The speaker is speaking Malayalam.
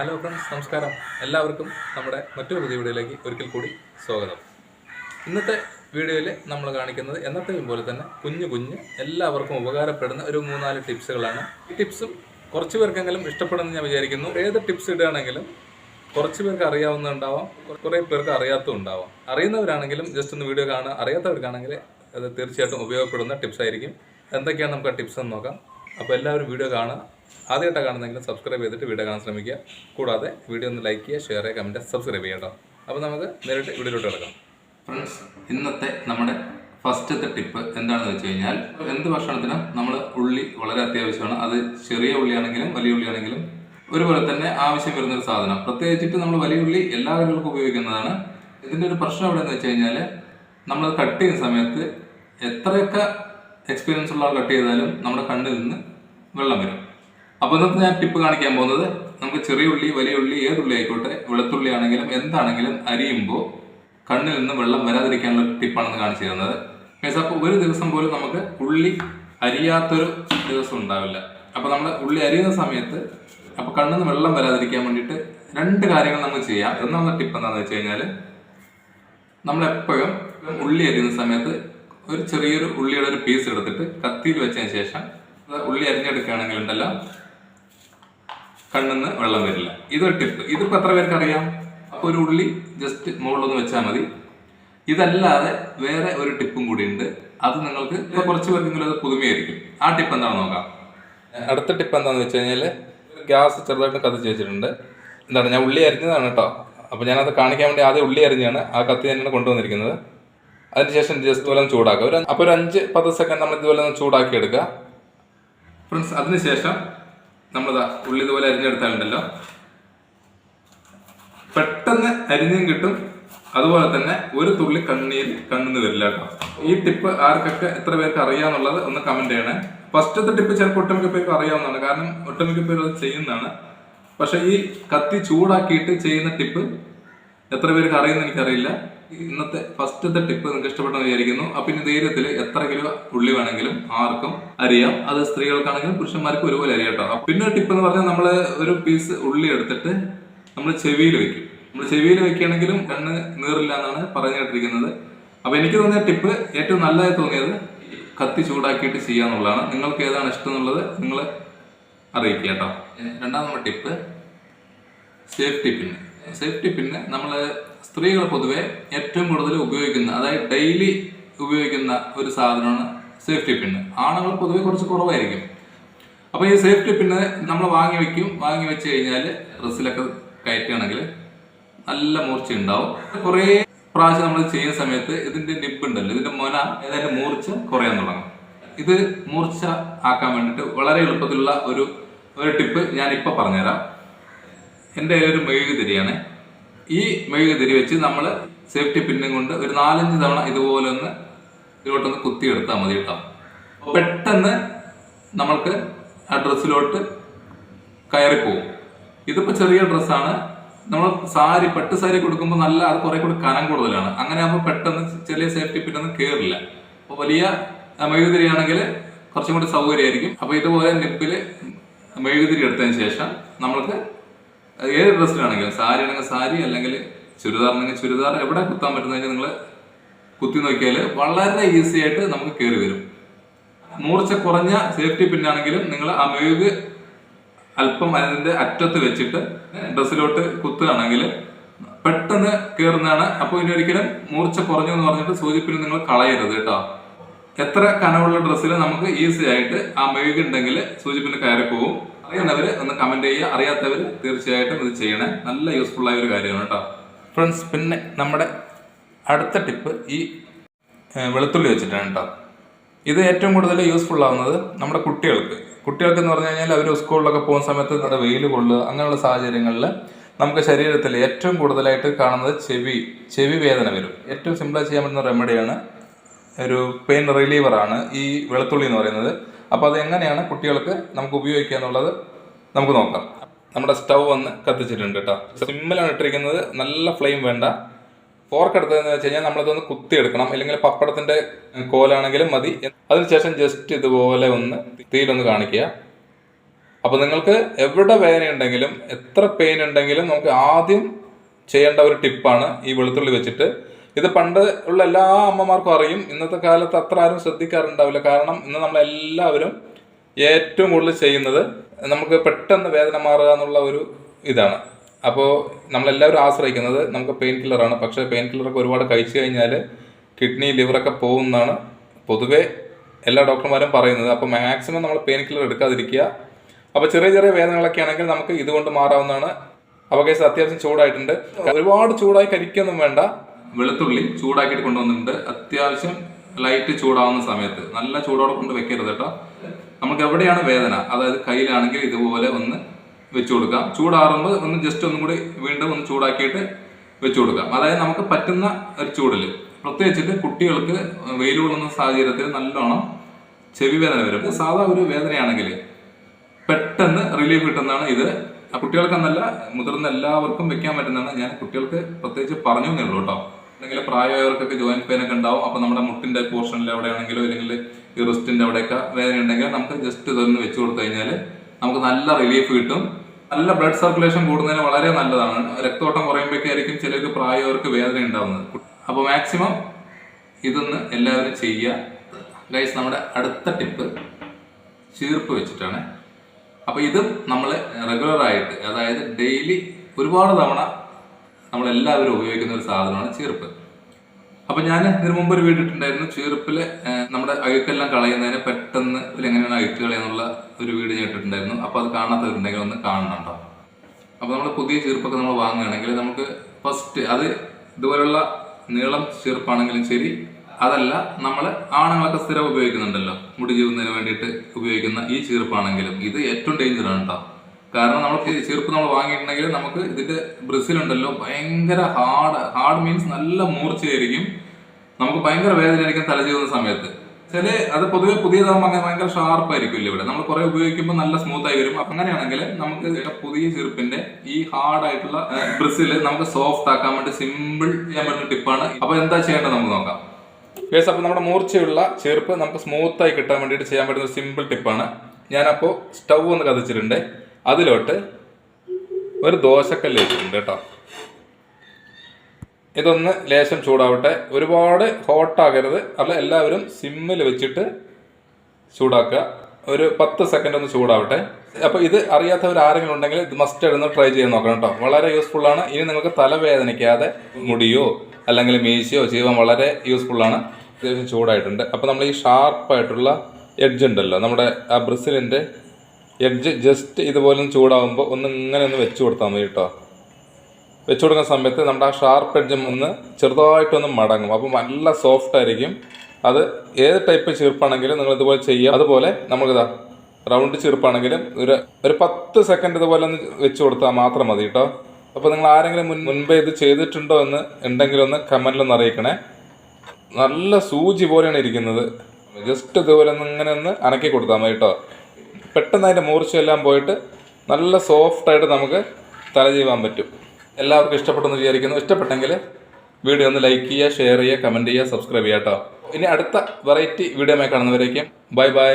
ഹലോ ഫ്രണ്ട്സ് നമസ്കാരം. എല്ലാവർക്കും നമ്മുടെ മറ്റൊരു പുതിയ വീഡിയോയിലേക്ക് ഒരിക്കൽ കൂടി സ്വാഗതം. ഇന്നത്തെ വീഡിയോയിൽ നമ്മൾ കാണിക്കുന്നത് എന്നത്തെയും പോലെ തന്നെ കുഞ്ഞു കുഞ്ഞ് എല്ലാവർക്കും ഉപകാരപ്പെടുന്ന ഒരു മൂന്നാൽ ടിപ്സുകളാണ്. ഈ ടിപ്സും കുറച്ച് പേർക്കെങ്കിലും ഇഷ്ടപ്പെടുമെന്ന് ഞാൻ വിചാരിക്കുന്നു. ഏത് ടിപ്സ് ഇടുകയാണെങ്കിലും കുറച്ച് പേർക്ക് അറിയാവുന്നുണ്ടാവാം കുറേ പേർക്ക് അറിയാത്തതും ഉണ്ടാവാം അറിയുന്നവരാണെങ്കിലും ജസ്റ്റ് ഒന്ന് വീഡിയോ കാണുക. അറിയാത്തവർക്കാണെങ്കിൽ അത് തീർച്ചയായിട്ടും ഉപയോഗപ്പെടുന്ന ടിപ്സായിരിക്കും. എന്തൊക്കെയാണ് നമുക്ക് ആ ടിപ്സ് എന്ന് നോക്കാം. അപ്പോൾ എല്ലാവരും വീഡിയോ കാണുക. ആദ്യമായിട്ടാണ് കാണുന്നെങ്കിൽ സബ്സ്ക്രൈബ് ചെയ്തിട്ട് വീഡിയോ കാണാൻ ശ്രമിക്കുക. കൂടാതെ വീഡിയോ ഒന്ന് ലൈക്ക് ചെയ്യുക ഷെയർ ചെയ്യുക കമന്റ് സബ്സ്ക്രൈബ് ചെയ്യുക കേട്ടോ. അപ്പോൾ നമുക്ക് നേരിട്ട് വീഡിയോയിലോട്ട് കിടക്കാം. ഫ്രണ്ട്സ് ഇന്നത്തെ നമ്മുടെ ഫസ്റ്റത്തെ ടിപ്പ് എന്താണെന്ന് വെച്ച് കഴിഞ്ഞാൽ എന്ത് ഭക്ഷണത്തിനും നമ്മൾ ഉള്ളി വളരെ അത്യാവശ്യമാണ്. അത് ചെറിയ ഉള്ളിയാണെങ്കിലും വലിയ ഉള്ളിയാണെങ്കിലും ഒരുപോലെ തന്നെ ആവശ്യം വരുന്ന ഒരു സാധനം. പ്രത്യേകിച്ചിട്ട് നമ്മൾ വലിയ ഉള്ളി എല്ലാ ഉപയോഗിക്കുന്നതാണ്. ഇതിന്റെ ഒരു പ്രശ്നം എവിടെയെന്ന് വെച്ച് കഴിഞ്ഞാൽ നമ്മൾ കട്ട് ചെയ്യുന്ന സമയത്ത് എത്രയൊക്കെ എക്സ്പീരിയൻസ് ഉള്ള ആൾ കട്ട് ചെയ്താലും നമ്മുടെ കണ്ണിൽ നിന്ന് വെള്ളം വരും. അപ്പോൾ ഇന്നത്തെ ഞാൻ ടിപ്പ് കാണിക്കാൻ പോകുന്നത് നമുക്ക് ചെറിയ ഉള്ളി വലിയ ഉള്ളി ഏതുള്ളി ആയിക്കോട്ടെ വെളുത്തുള്ളി ആണെങ്കിലും എന്താണെങ്കിലും അരിയുമ്പോൾ കണ്ണിൽ നിന്ന് വെള്ളം വരാതിരിക്കാനുള്ള ടിപ്പാണെന്ന് കാണിച്ചു തരുന്നത്. മീൻസ് ഒരു ദിവസം പോലും നമുക്ക് ഉള്ളി അരിയാത്തൊരു ദിവസം ഉണ്ടാവില്ല. അപ്പോൾ നമ്മൾ ഉള്ളി അരിയുന്ന സമയത്ത് അപ്പോൾ കണ്ണിൽ നിന്ന് വെള്ളം വരാതിരിക്കാൻ വേണ്ടിയിട്ട് രണ്ട് കാര്യങ്ങൾ നമുക്ക് ചെയ്യാം. ഒന്നാമത്തെ ടിപ്പ് എന്താണെന്ന് വെച്ച് കഴിഞ്ഞാൽ നമ്മളെപ്പോഴും ഉള്ളി അരിയുന്ന സമയത്ത് ഒരു ചെറിയൊരു ഉള്ളിയുടെ ഒരു പീസ് എടുത്തിട്ട് കത്തിയിൽ വെച്ചതിന് ശേഷം ഉള്ളി അരിഞ്ഞെടുക്കുകയാണെങ്കിൽ ഉണ്ടല്ലോ കണ്ണിന്ന് വെള്ളം വരില്ല. ഇതൊരു ടിപ്പ് ഇതിപ്പോൾ എത്ര പേർക്ക് അറിയാം? അപ്പോൾ ഒരു ഉള്ളി ജസ്റ്റ് മുകളിലൊന്ന് വെച്ചാൽ മതി. ഇതല്ലാതെ വേറെ ഒരു ടിപ്പും കൂടി ഉണ്ട്. അത് നിങ്ങൾക്ക് ഇപ്പോൾ കുറച്ച് പേർക്കെങ്കിലും അത് പുതുമയായിരിക്കും. ആ ടിപ്പ് എന്താണെന്ന് നോക്കാം. അടുത്ത ടിപ്പ് എന്താണെന്ന് വെച്ച് കഴിഞ്ഞാൽ ഗ്യാസ് ചെറുതായിട്ട് കത്തിച്ച് വെച്ചിട്ടുണ്ട്. എന്താണ് ഞാൻ ഉള്ളി അരിഞ്ഞതാണ് കേട്ടോ. അപ്പോൾ ഞാനത് കാണിക്കാൻ വേണ്ടി ആദ്യം ഉള്ളി അരിഞ്ഞാണ് ആ കത്തി തന്നെയാണ് കൊണ്ടുവന്നിരിക്കുന്നത്. അതിനുശേഷം ജസ്റ്റ് ഇതുപോലെ ചൂടാക്കുക ഒരു അപ്പോൾ ഒരു അഞ്ച് പത്ത് സെക്കൻഡ് നമ്മൾ ഇതുപോലെ ഒന്ന് ചൂടാക്കി എടുക്കുക ഫ്രണ്ട്സ് അതിനുശേഷം നമ്മളിതാ ഉള്ളി ഇതുപോലെ അരിഞ്ഞെടുത്താലുണ്ടല്ലോ. പെട്ടെന്ന് അരിഞ്ഞും കിട്ടും. അതുപോലെ തന്നെ ഒരു തുള്ളി കണ്ണീര് കണ്ണിന്ന് വരില്ല കേട്ടോ. ഈ ടിപ്പ് ആർക്കൊക്കെ എത്ര പേർക്ക് അറിയാന്നുള്ളത് ഒന്ന് കമന്റ് ചെയ്യണേ. ഫസ്റ്റത്തെ ടിപ്പ് ചിലപ്പോൾ ഒട്ടുമിക്ക പേർക്ക് അറിയാവുന്നതാണ്. കാരണം ഒട്ടുമിക്ക പേര് അത് ചെയ്യുന്നതാണ്. പക്ഷെ ഈ കത്തി ചൂടാക്കിയിട്ട് ചെയ്യുന്ന ടിപ്പ് എത്ര പേർക്ക് അറിയുന്ന എനിക്കറിയില്ല. ഇന്നത്തെ ഫസ്റ്റത്തെ ടിപ്പ് നിങ്ങൾക്ക് ഇഷ്ടപ്പെട്ടെന്ന് വിചാരിക്കുന്നു. അപ്പൊ ഇനി ധൈര്യത്തിൽ എത്ര കിലോ ഉള്ളി വേണമെങ്കിലും ആർക്കും അറിയാം അത് സ്ത്രീകൾക്കാണെങ്കിലും പുരുഷന്മാർക്കും ഒരുപോലെ അറിയാം കേട്ടോ. അപ്പൊ പിന്നെ ടിപ്പ് എന്ന് പറഞ്ഞാൽ നമ്മൾ ഒരു പീസ് ഉള്ളി എടുത്തിട്ട് നമ്മൾ ചെവിയിൽ വെക്കും. നമ്മൾ ചെവിയിൽ വെക്കുകയാണെങ്കിലും കണ്ണ് നീറില്ല എന്നാണ് പറഞ്ഞു കേട്ടിരിക്കുന്നത് അപ്പൊ എനിക്ക് തോന്നിയ ടിപ്പ് ഏറ്റവും നല്ലതായി തോന്നിയത് കത്തി ചൂടാക്കിയിട്ട് ചെയ്യാന്നുള്ളതാണ് നിങ്ങൾക്ക് ഏതാണ് ഇഷ്ടം എന്നുള്ളത് നിങ്ങൾ അറിയിക്കുക കേട്ടോ. രണ്ടാമത്തെ ടിപ്പ് സേഫ്റ്റി പിന്ന് സേഫ്റ്റി പിന്നെ നമ്മൾ സ്ത്രീകൾ പൊതുവെ ഏറ്റവും കൂടുതൽ ഉപയോഗിക്കുന്ന അതായത് ഡെയിലി ഉപയോഗിക്കുന്ന ഒരു സാധനമാണ് സേഫ്റ്റി പിന്ന് ആണുങ്ങൾ പൊതുവെ കുറച്ച് കുറവായിരിക്കും. അപ്പോൾ ഈ സേഫ്റ്റി പിന്ന് നമ്മൾ വാങ്ങി വെക്കും. വാങ്ങി വെച്ച് കഴിഞ്ഞാൽ ഡ്രസ്സിലൊക്കെ കയറ്റുകയാണെങ്കിൽ നല്ല മൂർച്ച ഉണ്ടാവും കുറേ പ്രാവശ്യം നമ്മൾ ചെയ്യുന്ന സമയത്ത് ഇതിന്റെ നിപ്പ് ഉണ്ടല്ലോ ഇതിന്റെ മൊന ഏതായാലും മൂർച്ച കുറയാൻ തുടങ്ങും. ഇത് മൂർച്ച ആക്കാൻ വേണ്ടിയിട്ട് വളരെ എളുപ്പത്തിലുള്ള ഒരു ഒരു ടിപ്പ് ഞാൻ ഇപ്പൊ പറഞ്ഞുതരാം. എന്റെ ഒരു മെഴുകുതിരിയാണ് ഈ മെഴുകുതിരി വെച്ച് നമ്മൾ സേഫ്റ്റി പിന്നും കൊണ്ട് ഒരു നാലഞ്ച് തവണ ഇതുപോലെ ഒന്ന് ഇതിലോട്ടൊന്ന് കുത്തിയെടുത്താൽ മതി കേട്ടോ. പെട്ടെന്ന് നമ്മൾക്ക് ആ ഡ്രസ്സിലോട്ട് കയറിപ്പോവും ഇതിപ്പോൾ ചെറിയ ഡ്രസ്സാണ്. നമ്മൾ സാരി പട്ട് സാരി കൊടുക്കുമ്പോൾ നല്ല അത് കുറെ കൂടി കനം കൂടുതലാണ്. അങ്ങനെ ആകുമ്പോൾ പെട്ടെന്ന് ചെറിയ സേഫ്റ്റി പിന്നൊന്നും കയറില്ല അപ്പോൾ വലിയ മെഴുകുതിരി ആണെങ്കിൽ കുറച്ചും കൂടി സൗകര്യമായിരിക്കും. അപ്പോൾ ഇതുപോലെ നിപ്പിൽ മെഴുകുതിരി എടുത്തതിന് ശേഷം നമ്മൾക്ക് ഏത് ഡ്രസ്സിലാണെങ്കിലും സാരി ആണെങ്കിൽ സാരി അല്ലെങ്കിൽ ചുരിദാർ ആണെങ്കിൽ ചുരിദാർ എവിടെ കുത്താൻ പറ്റുന്നതിന് നിങ്ങൾ കുത്തി നോക്കിയാൽ വളരെ ഈസി ആയിട്ട് നമുക്ക് കയറി വരും. മൂർച്ച കുറഞ്ഞ സേഫ്റ്റി പിന്നാണെങ്കിലും നിങ്ങൾ ആ മെഴുക് അല്പം അതിന്റെ അറ്റത്ത് വെച്ചിട്ട് ഡ്രസ്സിലോട്ട് കുത്തുകയാണെങ്കിൽ പെട്ടെന്ന് കയറുന്നതാണ് അപ്പോൾ ഇനി ഒരിക്കലും മൂർച്ച കുറഞ്ഞു എന്ന് പറഞ്ഞിട്ട് സൂചിപ്പിന് നിങ്ങൾ കളയരുത് കേട്ടോ. എത്ര കനവുള്ള ഡ്രസ്സിൽ നമുക്ക് ഈസി ആയിട്ട് ആ മെഴുകുണ്ടെങ്കിൽ സൂചിപ്പിന് കയറി പോകും അറിയുന്നവര് ഒന്ന് കമന്റ് ചെയ്യുക. അറിയാത്തവർ തീർച്ചയായിട്ടും ഇത് ചെയ്യണേ. നല്ല യൂസ്ഫുൾ ആയ ഒരു കാര്യമാണ് കേട്ടോ ഫ്രണ്ട്സ് പിന്നെ നമ്മുടെ അടുത്ത ടിപ്പ് ഈ വെളുത്തുള്ളി വെച്ചിട്ടാണ് കേട്ടോ ഇത് ഏറ്റവും കൂടുതൽ യൂസ്ഫുൾ ആവുന്നത് നമ്മുടെ കുട്ടികൾക്ക്. കുട്ടികൾക്ക് എന്ന് പറഞ്ഞു കഴിഞ്ഞാൽ അവർ സ്കൂളിലൊക്കെ പോകുന്ന സമയത്ത് നല്ല വെയിൽ കൊള്ളുക അങ്ങനെയുള്ള സാഹചര്യങ്ങളിൽ നമുക്ക് ശരീരത്തിൽ ഏറ്റവും കൂടുതലായിട്ട് കാണുന്നത് ചെവി ചെവി വേദന വരും. ഏറ്റവും സിമ്പിളായി ചെയ്യാൻ പറ്റുന്ന റെമഡിയാണ് ഒരു പെയിൻ റിലീവറാണ് ഈ വെളുത്തുള്ളി എന്ന് പറയുന്നത്. അപ്പോൾ അത് എങ്ങനെയാണ് കുട്ടികൾക്ക് നമുക്ക് ഉപയോഗിക്കുക എന്നുള്ളത് നമുക്ക് നോക്കാം. നമ്മുടെ സ്റ്റൗ ഒന്ന് കത്തിച്ചിട്ടുണ്ട് കേട്ടോ. സിമ്പിളാണ് ഇട്ടിരിക്കുന്നത്. നല്ല ഫ്ലെയിം വേണ്ട. ഫോർക്ക് എടുത്തതെന്ന് വെച്ച് കഴിഞ്ഞാൽ നമ്മളതൊന്ന് കുത്തിയെടുക്കണം. അല്ലെങ്കിൽ പപ്പടത്തിന്റെ കോലാണെങ്കിലും മതി. അതിനുശേഷം ജസ്റ്റ് ഇതുപോലെ ഒന്ന് തീയിലൊന്ന് കാണിക്കുക. അപ്പോൾ നിങ്ങൾക്ക് എവിടെ വേദന ഉണ്ടെങ്കിലും എത്ര പെയിൻ ഉണ്ടെങ്കിലും നമുക്ക് ആദ്യം ചെയ്യേണ്ട ഒരു ടിപ്പാണ് ഈ വെളുത്തുള്ളി വെച്ചിട്ട്. ഇത് പണ്ട് ഉള്ള എല്ലാ അമ്മമാർക്കും അറിയും. ഇന്നത്തെ കാലത്ത് അത്ര ആരും ശ്രദ്ധിക്കാറുണ്ടാവില്ല. കാരണം ഇന്ന് നമ്മളെല്ലാവരും ഏറ്റവും കൂടുതൽ ചെയ്യുന്നത് നമുക്ക് പെട്ടെന്ന് വേദന മാറുക എന്നുള്ള ഒരു ഇതാണ്. അപ്പോൾ നമ്മളെല്ലാവരും ആശ്രയിക്കുന്നത് നമുക്ക് പെയിൻ കില്ലറാണ് പക്ഷേ പെയിൻ കില്ലറൊക്കെ ഒരുപാട് കഴിച്ചു കഴിഞ്ഞാൽ കിഡ്നി ലിവറൊക്കെ പോകുന്നതാണ് പൊതുവേ എല്ലാ ഡോക്ടർമാരും പറയുന്നത്. അപ്പോൾ മാക്സിമം നമ്മൾ പെയിൻ കില്ലർ എടുക്കാതിരിക്കുക. അപ്പോൾ ചെറിയ ചെറിയ വേദനകളൊക്കെ ആണെങ്കിൽ നമുക്ക് ഇതുകൊണ്ട് മാറാവുന്നതാണ്. അപ്പോൾ കേസ് അത്യാവശ്യം ചൂടായിട്ടുണ്ട്. ഒരുപാട് ചൂടായി കരിക്കൊന്നും വേണ്ട. വെളുത്തുള്ളി ചൂടാക്കിയിട്ട് കൊണ്ടുവന്നിട്ടുണ്ട്. അത്യാവശ്യം ലൈറ്റ് ചൂടാവുന്ന സമയത്ത്. നല്ല ചൂടോടെ കൊണ്ട് വെക്കരുത് കേട്ടോ. നമുക്ക് എവിടെയാണ് വേദന? അതായത് കയ്യിലാണെങ്കിൽ ഇതുപോലെ ഒന്ന് വെച്ചു കൊടുക്കാം. ചൂടാറുമ്പോൾ ഒന്ന് ജസ്റ്റ് ഒന്നും കൂടി വീണ്ടും ഒന്ന് ചൂടാക്കിയിട്ട് വെച്ചു കൊടുക്കാം. അതായത് നമുക്ക് പറ്റുന്ന ഒരു ചൂടിൽ പ്രത്യേകിച്ചിട്ട് കുട്ടികൾക്ക് വെയിൽ കൊള്ളുന്ന സാഹചര്യത്തിൽ നല്ലോണം ചെവി വേദന വരും. സാധാ ഒരു വേദനയാണെങ്കിൽ പെട്ടെന്ന് റിലീഫ് കിട്ടുന്നതാണ് ഇത്. കുട്ടികൾക്കെന്നല്ല മുതിർന്ന എല്ലാവർക്കും വെക്കാൻ പറ്റുന്നതാണ്. ഞാൻ കുട്ടികൾക്ക് പ്രത്യേകിച്ച് പറഞ്ഞു എന്നേ ഉള്ളൂ കേട്ടോ. അല്ലെങ്കിൽ പ്രായമായവർക്കൊക്കെ ജോയിന്റ് പെയിൻ ഒക്കെ ഉണ്ടാവും. അപ്പൊ നമ്മുടെ മുട്ടിന്റെ പോർഷനിൽ എവിടെയാണെങ്കിലോ അല്ലെങ്കിൽ ഈ റിസ്റ്റിന്റെ അവിടെയൊക്കെ വേദന ഉണ്ടെങ്കിൽ നമുക്ക് ജസ്റ്റ് ഇതൊന്ന് വെച്ച് കൊടുത്തു കഴിഞ്ഞാൽ നമുക്ക് നല്ല റിലീഫ് കിട്ടും. നല്ല ബ്ലഡ് സർക്കുലേഷൻ കൂടുന്നതിന് വളരെ നല്ലതാണ്. രക്തോട്ടം കുറയുമ്പോഴേക്കായിരിക്കും ചിലർക്ക് പ്രായമായവർക്ക് വേദന ഉണ്ടാവുന്നത്. അപ്പോൾ മാക്സിമം ഇതൊന്ന് എല്ലാവരും ചെയ്യുക. ഗൈസ് നമ്മുടെ അടുത്ത ടിപ്പ് ചീർപ്പ് വെച്ചിട്ടാണ്. അപ്പോൾ ഇത് നമ്മൾ റെഗുലർ ആയിട്ട് അതായത് ഡെയിലി ഒരുപാട് തവണ നമ്മൾ എല്ലാവരും ഉപയോഗിക്കുന്ന ഒരു സാധനമാണ് ചീർപ്പ്. അപ്പോൾ ഞാൻ ഇതിനു മുമ്പ് ഒരു വീടിട്ടുണ്ടായിരുന്നു ചീർപ്പിൽ നമ്മുടെ അഴുക്കെല്ലാം കളയുന്നതിന് പെട്ടെന്ന് എങ്ങനെയാണ് അഴുക്ക് കളയുന്നുള്ള ഒരു വീട് ഞാൻ ഇട്ടിട്ടുണ്ടായിരുന്നു. അപ്പോൾ അത് കാണാത്തവരുണ്ടെങ്കിൽ ഒന്ന് കാണണം കേട്ടോ. അപ്പോൾ നമ്മൾ പുതിയ ചീർപ്പൊക്കെ നമ്മൾ വാങ്ങുകയാണെങ്കിൽ നമുക്ക് ഫസ്റ്റ് അത് ഇതുപോലുള്ള നീളം ചീർപ്പാണെങ്കിലും ശരി അതല്ല നമ്മൾ ആണുങ്ങളൊക്കെ സ്ഥിരം ഉപയോഗിക്കുന്നുണ്ടല്ലോ. മുടി ജീവുന്നതിന് വേണ്ടിയിട്ട് ഉപയോഗിക്കുന്ന ഈ ചീർപ്പാണെങ്കിലും ഇത് ഏറ്റവും ഡേഞ്ചറാണ് കേട്ടോ. കാരണം നമ്മൾ ചെറുപ്പ് നമ്മൾ വാങ്ങിയിട്ടുണ്ടെങ്കിൽ നമുക്ക് ഇതിന്റെ ബ്രസിൽ ഉണ്ടല്ലോ ഭയങ്കര ഹാർഡ് ഹാർഡ് മീൻസ് നല്ല മൂർച്ചയായിരിക്കും. നമുക്ക് ഭയങ്കര വേദനയായിരിക്കും തല ചെയ്യുന്ന സമയത്ത്. ചില അത് പൊതുവെ പുതിയതാകുമ്പോൾ അങ്ങനെ ഭയങ്കര ആയിരിക്കും ഇവിടെ. നമ്മൾ കുറെ ഉപയോഗിക്കുമ്പോൾ നല്ല സ്മൂത്ത് ആയി വരും. അപ്പൊ അങ്ങനെയാണെങ്കിൽ നമുക്ക് പുതിയ ചെറുപ്പിന്റെ ഈ ഹാർഡ് ആയിട്ടുള്ള ബ്രസിൽ നമുക്ക് സോഫ്റ്റ് ആക്കാൻ വേണ്ടി സിമ്പിൾ ചെയ്യാൻ പറ്റുന്ന ടിപ്പാണ് അപ്പൊ എന്താ ചെയ്യേണ്ടത് നമുക്ക് നോക്കാം. ഗേസ് അപ്പോൾ നമ്മുടെ മൂർച്ചയുള്ള ചെറുപ്പ് നമുക്ക് സ്മൂത്ത് ആയി കിട്ടാൻ വേണ്ടിയിട്ട് ചെയ്യാൻ പറ്റുന്ന സിമ്പിൾ ടിപ്പാണ് ഞാനപ്പോൾ സ്റ്റൗ ഒന്ന് കത്തിച്ചിട്ടുണ്ട്. അതിലോട്ട് ഒരു ദോശക്കല്ല് വെച്ചിട്ടുണ്ട് കേട്ടോ. ഇതൊന്ന് ലേശം ചൂടാവട്ടെ. ഒരുപാട് ഹോട്ടാകരുത് അല്ല എല്ലാവരും സിമ്മിൽ വെച്ചിട്ട് ചൂടാക്കുക. ഒരു പത്ത് സെക്കൻഡ് ഒന്ന് ചൂടാവട്ടെ. അപ്പോൾ ഇത് അറിയാത്തവർ ആരെങ്കിലും ഉണ്ടെങ്കിൽ ഇത് മസ്റ്റ് എടുന്ന് ട്രൈ ചെയ്ത് നോക്കണം കേട്ടോ. വളരെ യൂസ്ഫുൾ ആണ്. ഇനി നിങ്ങൾക്ക് തലവേദനിക്കാതെ മുടിയോ അല്ലെങ്കിൽ മീശയോ ജീവൻ വളരെ യൂസ്ഫുൾ ആണ്. അത്യാവശ്യം ചൂടായിട്ടുണ്ട്. അപ്പോൾ നമ്മൾ ഈ ഷാർപ്പായിട്ടുള്ള എഡ്ജ് ഉണ്ടല്ലോ. നമ്മുടെ ആ ബ്രിസിലിന്റെ എഡ്ജ് ജസ്റ്റ് ഇതുപോലെ ചൂടാകുമ്പോൾ ഒന്ന് ഇങ്ങനെ ഒന്ന് വെച്ച് കൊടുത്താൽ മതി കേട്ടോ. വെച്ച് കൊടുക്കുന്ന സമയത്ത് നമ്മുടെ ആ ഷാർപ്പ് എഡ്ജ് ഒന്ന് ചെറുതായിട്ടൊന്ന് മടങ്ങും. അപ്പോൾ നല്ല സോഫ്റ്റ് ആയിരിക്കും. അത് ഏത് ടൈപ്പ് ചീർപ്പാണെങ്കിലും നിങ്ങൾ ഇതുപോലെ ചെയ്യുക അതുപോലെ നമുക്കിതാ റൗണ്ട് ചീർപ്പാണെങ്കിലും ഒരു ഒരു പത്ത് സെക്കൻഡ് ഇതുപോലെ ഒന്ന് വെച്ച് കൊടുത്താൽ മാത്രം മതി കേട്ടോ. അപ്പോൾ നിങ്ങൾ ആരെങ്കിലും മുൻ മുൻപേ ഇത് ചെയ്തിട്ടുണ്ടോ എന്ന് ഉണ്ടെങ്കിലൊന്ന് കമന്റിലൊന്ന് അറിയിക്കണേ. നല്ല സൂചി പോലെയാണ് ഇരിക്കുന്നത്. ജസ്റ്റ് ഇതുപോലെ ഒന്ന് ഇങ്ങനെ ഒന്ന് അനക്കി കൊടുത്താൽ മതി കേട്ടോ. പെട്ടെന്ന് അതിന്റെ മൂർച്ചയെല്ലാം പോയിട്ട് നല്ല സോഫ്റ്റായിട്ട് നമുക്ക് തല ചെയ്യാൻ പറ്റും. എല്ലാവർക്കും ഇഷ്ടപ്പെട്ടെന്ന് വിചാരിക്കുന്നു. ഇഷ്ടപ്പെട്ടെങ്കിൽ വീഡിയോ ഒന്ന് ലൈക്ക് ചെയ്യുക ഷെയർ ചെയ്യുക കമന്റ് ചെയ്യുക സബ്സ്ക്രൈബ് ചെയ്യുക കേട്ടോ. ഇനി അടുത്ത വെറൈറ്റി വീഡിയോ കാണുന്നവരേക്കും. Bye bye